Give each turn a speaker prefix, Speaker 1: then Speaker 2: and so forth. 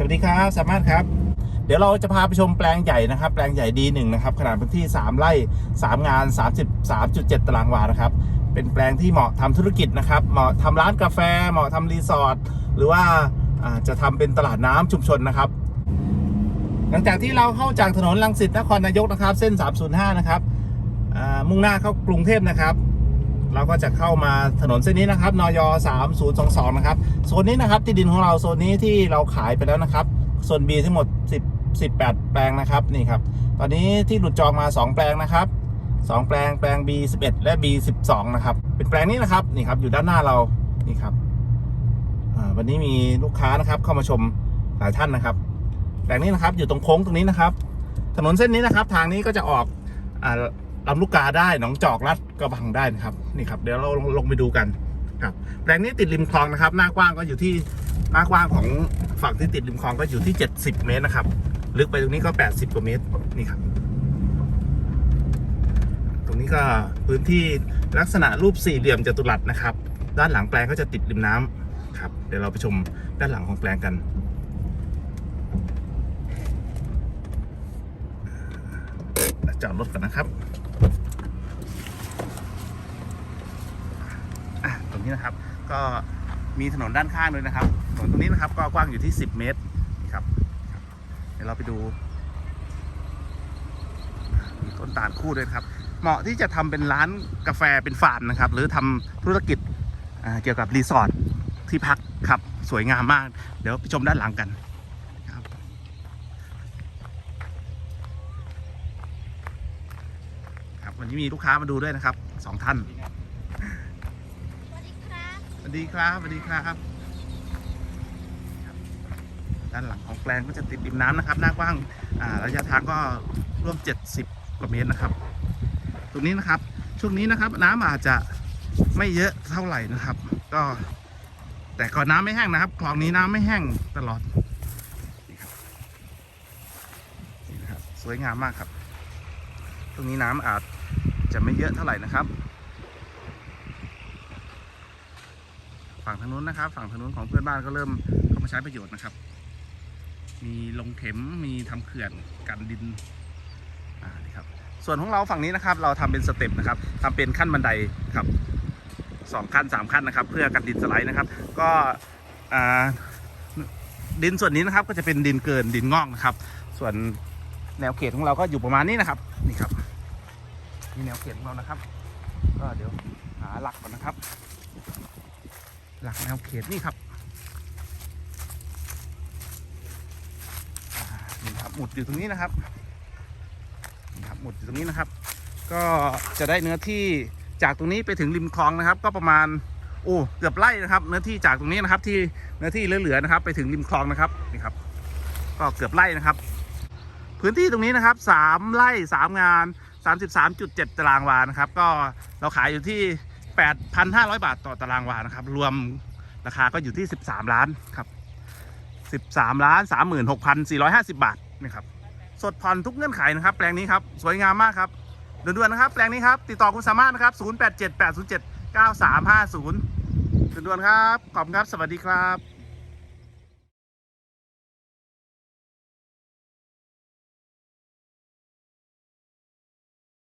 Speaker 1: สวัสดีครับ สามารถครับ เดี๋ยวเราจะพาไปชมแปลงใหญ่นะครับ แปลงใหญ่ดีหนึ่งนะครับ ขนาดพื้นที่ 3 ไร่ 3 งาน 33.7 ตารางวานะครับ เป็นแปลงที่เหมาะทำธุรกิจนะครับ เหมาะทำร้านกาแฟ เหมาะทำรีสอร์ท หรือว่าจะทำเป็นตลาดน้ำชุมชนนะครับ หลังจากที่เราเข้าจากถนนลังสิตนครนายกนะครับ เส้น 305 นะครับมุ่งหน้าเข้ากรุงเทพนะครับ เราก็จะเข้ามาถนนเส้นนี้นะครับนย3022นะครับโซนนี้นะครับที่ดินของเราโซนนี้ที่เราขายไปแล้วนะครับส่วน B ทั้งหมด 10 18 แปลงนะครับนี่ครับตอนนี้ที่หลุดจองมา 2 แปลงนะครับ 2 แปลงแปลง B 11และ B 12นะครับเป็นแปลงนี้นะครับนี่ครับอยู่ด้านหน้าเรานี่ครับวันนี้มีลูกค้านะครับเข้ามาชมหลายท่านนะครับแปลงนี้นะครับอยู่ตรงโค้งตรงนี้นะครับ ถนนเส้นนี้นะครับ ทางนี้ก็จะออกอ่า ลำลูกกาได้หนองจอกลัดกระบังได้นะครับนี่ครับเดี๋ยวเราลงลงไปดูกันครับแปลงนี้ติดริมคลองนะครับ หน้ากว้างก็อยู่ที่หน้ากว้างของฝั่งที่ติดริมคลองก็อยู่ที่ 70 เมตรนะครับ ลึกไปตรงนี้ก็ 80กว่าเมตรนี่ครับ ตรงนี้ก็พื้นที่ลักษณะรูปสี่เหลี่ยมจัตุรัสนะครับ ด้านหลังแปลงก็จะติดริมน้ำครับ เดี๋ยวเราไปชมด้านหลังของแปลงกัน จอดรถก่อนนะครับอะตรงนี้นะครับ ก็มีถนนด้านข้างด้วยนะครับ ถนนตรงนี้นะครับ ก็กว้างอยู่ที่ 10 เมตรครับครับเดี๋ยวเราไปดูมีต้นตาลคู่ด้วยครับ เหมาะที่จะทำเป็นร้านกาแฟเป็นฟาร์มนะครับ หรือทำธุรกิจเกี่ยวกับรีสอร์ทที่พักครับ สวยงามมาก เดี๋ยวไปชมด้านหลังกันครับ ครับ วันนี้มีลูกค้ามาดูด้วยนะครับสองท่าน
Speaker 2: สวัสดีครับ
Speaker 1: สวัสดีครับสวัสดีครับ ด้านหลังของแปลงก็จะติดริมน้ำนะครับ หน้ากว้างอ่าระยะทางก็ร่วม 70 กว่าเมตรนะครับ ตรงนี้นะครับ ช่วงนี้นะครับ น้ำอาจจะไม่เยอะเท่าไหร่นะครับ ก็แต่ก่อนน้ำไม่แห้งนะครับคลองนี้น้ำไม่แห้งตลอดนี่ครับนี่นะครับ สวยงามมากครับ ตรงนี้น้ำอาจ จะไม่เยอะเท่าไหร่นะครับ ฝั่งทางนู้นนะครับ ฝั่งทางนู้นของเพื่อนบ้านก็เริ่มเข้ามาใช้ประโยชน์นะครับ มีลงเข็มมีทำเขื่อนกันดินอ่านี่ครับ ส่วนของเราฝั่งนี้นะครับ เราทำเป็นสเต็ปนะครับทำเป็นขั้นบันไดครับสองขั้นสามขั้นนะครับ เพื่อกันดินสไลด์นะครับ ก็อ่าดินส่วนนี้นะครับก็จะเป็นดินเกินดินงอกนะครับ ส่วนแนวเขตของเราก็อยู่ประมาณนี้นะครับนี่ครับ นี่แนวเขตของเรานะครับ ก็เดี๋ยวหาหลักก่อนนะครับ หลักแนวเขตนี่ครับนี่ครับหมุดอยู่ตรงนี้นะครับนี่ครับหมุดอยู่ตรงนี้นะครับ ก็จะได้เนื้อที่จากตรงนี้ไปถึงริมคลองนะครับ ก็ประมาณโอ้เกือบไร่นะครับ เนื้อที่จากตรงนี้นะครับ ที่เนื้อที่เหลือๆนะครับ ไปถึงริมคลองนะครับนี่ครับ ก็เกือบไร่นะครับ พื้นที่ตรงนี้นะครับสามไร่สามงาน 33.7 ตารางวานะครับ ก็เราขายอยู่ที่ 8,500 บาทต่อตารางวานะครับ รวมราคาก็อยู่ที่ 13 ล้านครับ 13 ล้าน 36,450 บาทนะครับ สดผ่อนทุกเงื่อนไขนะครับ แปลงนี้ครับ สวยงามมากครับด่วนๆนะครับ แปลงนี้ครับ ติดต่อคุณสามารถนะครับ 0878079350ด่วนๆครับ ขอบคุณครับ สวัสดีครับ